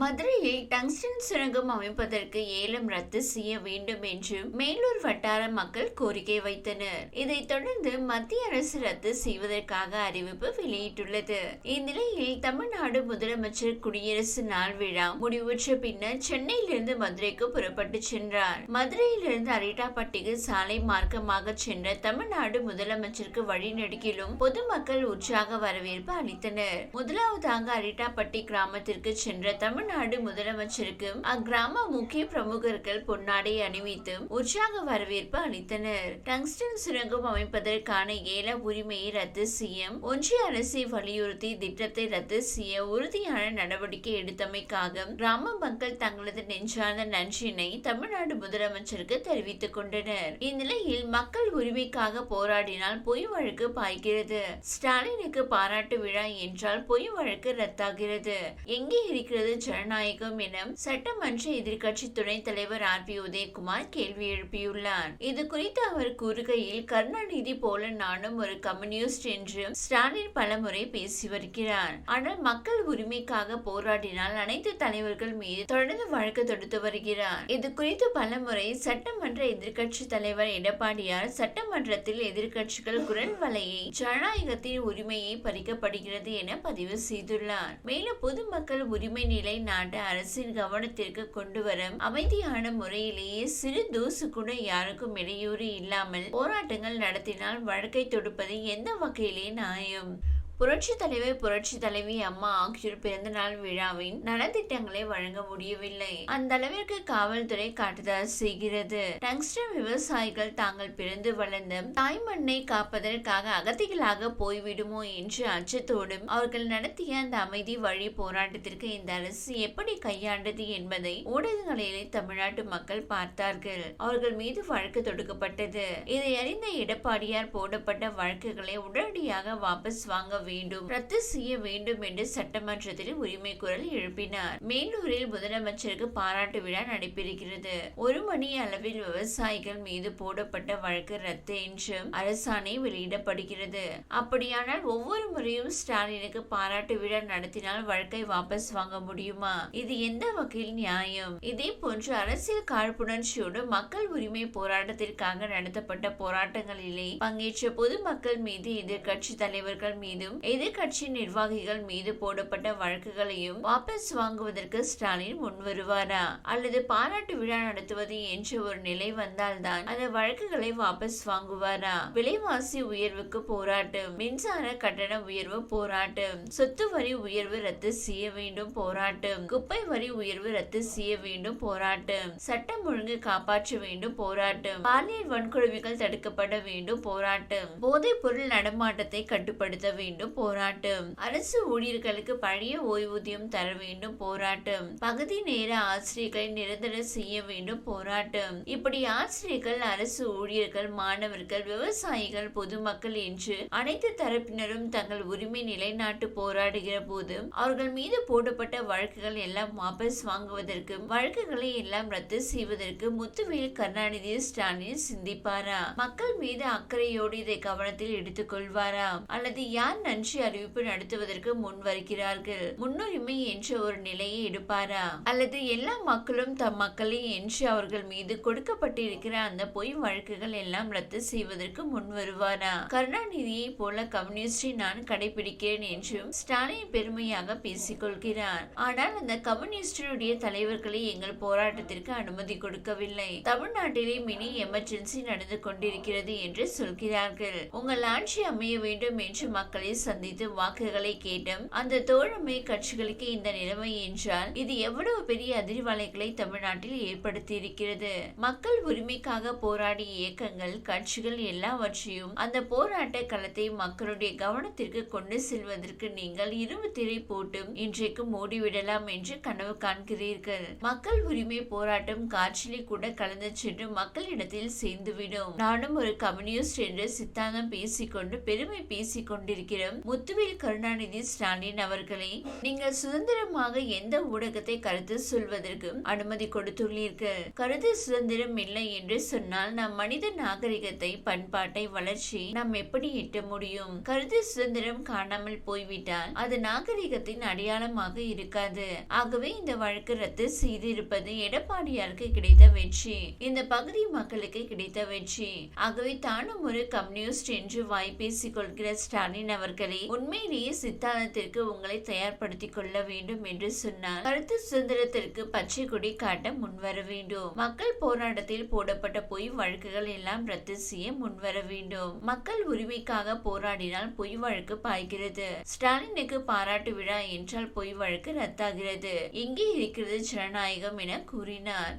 மதுரையில் டங்ஸ்டன் சுரங்கம் அமைப்பதற்கு ஏலம் ரத்து செய்ய வேண்டும் என்று மேலூர் வட்டார மக்கள் கோரிக்கை வைத்தனர். இதைத் தொடர்ந்து மத்திய அரசு ரத்து செய்வதற்காக அறிவிப்பு வெளியிட்டுள்ளது. இந்நிலையில் தமிழ்நாடு முதலமைச்சர் குடியரசு நாள் விழா முடிவுற்ற பின்னர் சென்னையிலிருந்து மதுரைக்கு புறப்பட்டு சென்றார். மதுரையிலிருந்து அரிட்டாப்பட்டிக்கு சாலை மார்க்கமாக சென்ற தமிழ்நாடு முதலமைச்சருக்கு வழிநடுக்கிலும் பொதுமக்கள் உற்சாக வரவேற்பு அளித்தனர். முதலாவதாக அரிட்டாப்பட்டி கிராமத்திற்கு சென்ற தமிழ் தமிழ்நாடு முதலமைச்சருக்கு அக்கிராம முக்கிய பிரமுகர்கள் பொன்னாடை அணிவித்து உற்சாக வரவேற்பு அளித்தனர். டங்ஸ்டன் சுரங்கம் அமைப்பதற்கான ஏல உரிமையை ரத்து செய்ய ஒன்றிய அரசை வலியுறுத்தி திட்டத்தை ரத்து செய்ய உறுதியான நடவடிக்கை எடுத்தமைக்காக கிராம மக்கள் தங்களது நெஞ்சார்ந்த நன்றினை தமிழ்நாடு முதலமைச்சருக்கு தெரிவித்துக் கொண்டனர். இந்நிலையில் மக்கள் உரிமைக்காக போராடினால் பொய் வழக்கு பாய்கிறது. ஸ்டாலினுக்கு பாராட்டு விழா என்றால் பொய் வழக்கு ரத்தாகிறது. எங்கே இருக்கிறது ஜனநாயகம் என சட்டமன்ற எதிர்க்கட்சி துணைத் தலைவர் ஆர். பி. உதயகுமார் கேள்வி எழுப்பியுள்ளார். இது குறித்து அவர் கூறுகையில் கருணாநிதி போல நானும் ஒரு கம்யூனிஸ்ட் என்று ஸ்டாலின் பலமுறை பேசி வருகிறார். ஆனால் மக்கள் உரிமைக்காக போராடினால் அனைத்து தலைவர்கள் மீது தொடர்ந்து வழக்கு தொடுத்து வருகிறார். இது குறித்து பலமுறை சட்டமன்ற எதிர்க்கட்சி தலைவர் எடப்பாடியார் சட்டமன்றத்தில் எதிர்க்கட்சிகள் குரல் வலையை ஜனநாயகத்தின் உரிமையை பறிக்கப்படுகிறது என பதிவு செய்துள்ளார். மேலும் பொதுமக்கள் உரிமை நிலை நாட்டு அரசின் கவனத்திற்கு கொண்டு வர அமைதியான முறையிலேயே சிறு தூசு கூட யாருக்கும் இடையூறு இல்லாமல் போராட்டங்கள் நடத்தினால் வழக்கை தொடுப்பது எந்த வகையிலே நியாயம். புரட்சி தலைவர் புரட்சி தலைவி அம்மா ஆகியோர் பிறந்த நாள் விழாவின் நலத்திட்டங்களை வழங்க முடியவில்லை. அந்த அளவிற்கு காவல்துறை காட்டுதல் செய்கிறது. டங்ஸ்டன் விவசாயிகள் தாங்கள் பிறந்து வளர்ந்த தாய் மண்ணை காப்பதற்காக அகதிகளாக போய்விடுமோ என்று அச்சத்தோடும் அவர்கள் நடத்திய அந்த அமைதி வழி போராட்டத்திற்கு இந்த அரசு எப்படி கையாண்டது என்பதை ஊடகங்களிலே தமிழ்நாட்டு மக்கள் பார்த்தார்கள். அவர்கள் மீது வழக்கு தொடுக்கப்பட்டது. இதை அறிந்த எடப்பாடியார் போடப்பட்ட வழக்குகளை உடனடியாக வாபஸ் வாங்க வேண்டும் ரத்து செய்ய வேண்டும் என்று சட்டமன்றத்தில் உரிமை குரல் எழுப்பினார். மேலூரில் முதலமைச்சருக்கு பாராட்டு விழா நடைபெறுகிறது. ஒரு மணி அளவில் விவசாயிகள் மீது போடப்பட்ட வழக்கு ரத்து என்று அரசாணை வெளியிடப்படுகிறது. அப்படியானால் ஒவ்வொரு முறையும் ஸ்டாலினுக்கு பாராட்டு விழா நடத்தினால் வழக்கை வாபஸ் வாங்க முடியுமா? இது எந்த வகையில் நியாயம்? இதே போன்று அரசியல் காழ்ப்புணர்ச்சியோடு மக்கள் உரிமை போராட்டத்திற்காக நடத்தப்பட்ட போராட்டங்களிலே பங்கேற்ற பொதுமக்கள் மீது எதிர்கட்சி தலைவர்கள் மீதும் எதிர்கட்சி நிர்வாகிகள் மீது போடப்பட்ட வழக்குகளையும் வாபஸ் வாங்குவதற்கு ஸ்டாலின் முன் வருவாரா அல்லது பாராட்டு விழா நடத்துவது என்ற ஒரு நிலை வந்தால்தான் அந்த வழக்குகளை வாபஸ் வாங்குவாரா? விலைவாசி உயர்வுக்கு போராட்டம் மின்சார கட்டண உயர்வு போராட்டம் சொத்து வரி உயர்வு ரத்து செய்ய வேண்டும் போராட்டம் குப்பை வரி உயர்வு ரத்து செய்ய வேண்டும் போராட்டம் சட்டம் ஒழுங்கு காப்பாற்ற வேண்டும் போராட்டம் பாலியல் வன்கொடுமைகள் தடுக்கப்பட வேண்டும் போராட்டம் போதைப் பொருள் நடமாட்டத்தை கட்டுப்படுத்த வேண்டும் போராட்டம். அரசு ஊழியர்களுக்கு பழைய ஓய்வூதியம் தர வேண்டும் போராட்டம். பகுதி நேர ஆசிரியர்களை நிரந்தர செய்ய வேண்டும் போராட்டம். இப்படி ஆசிரியர்கள் அரசு ஊழியர்கள் மாணவர்கள் விவசாயிகள் பொதுமக்கள் என்று அனைத்து தரப்பினரும் தங்கள் உரிமை நிலைநாட்டு போராடுகிற போது அவர்கள் மீது போடப்பட்ட வழக்குகள் எல்லாம் வாபஸ் வாங்குவதற்கு வழக்குகளை எல்லாம் ரத்து செய்வதற்கு முத்துவேல் கருணாநிதி ஸ்டாலின் சிந்திப்பாரா? மக்கள் மீது அக்கறையோடு இதை கவனத்தில் எடுத்துக் கொள்வாரா அல்லது யார் நன்றி அறிவிப்பு நடத்துவதற்கு முன் வருகிறார்கள். முன்னுரிமை என்ற ஒரு நிலையை எடுப்பாரா? அல்லது எல்லா மக்களும் தம் மக்களே என்று அவர்கள் மீது கொடுக்கப்பட்டிருக்கிற அந்த பொய் வழக்குகள் எல்லாம் ரத்து செய்வதற்கு முன் வருவாரா? கருணாநிதியை போல கம்யூனிஸ்டை நான் கடைபிடிக்கிறேன் என்றும் ஸ்டாலின் பெருமையாக பேசிக்கொள்கிறார். ஆனால் அந்த கம்யூனிஸ்டருடைய தலைவர்களை எங்கள் போராட்டத்திற்கு அனுமதி கொடுக்கவில்லை. தமிழ்நாட்டிலே மினி எமர்ஜென்சி நடந்து கொண்டிருக்கிறது என்று சொல்கிறார்கள். உங்கள் ஆட்சி அமைய வேண்டும் என்று மக்களை சந்தித்து வாக்குகளை கேட்டும். அந்த தோழமை கட்சிகளுக்கு இந்த நிலைமை என்றால் இது எவ்வளவு பெரிய அதிர்வலைகளை தமிழ்நாட்டில் ஏற்படுத்தி இருக்கிறது மக்கள் உரிமைக்காக போராடிய இயக்கங்கள் கட்சிகள் எல்லாவற்றையும் அந்த போராட்ட களத்தை மக்களுடைய கவனத்திற்கு கொண்டு செல்வதற்கு நீங்கள் இரும்பு திரை போட்டும் இன்றைக்கு மூடிவிடலாம் என்று கனவு காண்கிறீர்கள். மக்கள் உரிமை போராட்டம் காற்றிலே கூட கலந்து சென்று மக்களிடத்தில் சேர்ந்துவிடும். நானும் ஒரு கம்யூனிஸ்ட் என்று சித்தாந்தம் பேசிக்கொண்டு பெருமை பேசிக் கொண்டிருக்கிறோம் முத்துவேல் கருணாநிதி ஸ்டாலின் அவர்களை நீங்கள் சுதந்திரமாக எந்த ஊடகத்தை கருத்து சொல்வதற்கு அனுமதி கொடுத்துள்ளீர்கள்? கருத்து சுதந்திரம் இல்லை என்று சொன்னால் நம் மனித நாகரிகத்தை பண்பாட்டை வளர்ச்சி நாம் எப்படி எட்ட முடியும்? கருத்து சுதந்திரம் காணாமல் போய்விட்டால் அது நாகரிகத்தின் அடையாளமாக இருக்காது. ஆகவே இந்த வழக்கு ரத்து செய்திருப்பது எடப்பாடியாருக்கு கிடைத்த வெற்றி. இந்த பகுதி மக்களுக்கு கிடைத்த வெற்றி. ஆகவே தானும் ஒரு கம்யூனிஸ்ட் என்று வாய் பேசிக் கொள்கிற ஸ்டாலின் அவர்கள் உண்மையிலேயே சித்தாந்தத்திற்கு உங்களை தயார்படுத்திக் கொள்ள வேண்டும் என்று சொன்னார் கருத்து சுதந்திரத்திற்கு பச்சை கொடி காட்ட முன்வர வேண்டும். மக்கள் போராட்டத்தில் போடப்பட்ட பொய் வழக்குகள் எல்லாம் ரத்து செய்ய முன்வர வேண்டும். மக்கள் உரிமைக்காக போராடினால் பொய் வழக்கு பாய்கிறது. ஸ்டாலினுக்கு பாராட்டு விழா என்றால் பொய் வழக்கு ரத்தாகிறது. எங்கே இருக்கிறது ஜனநாயகம் என கூறினார்.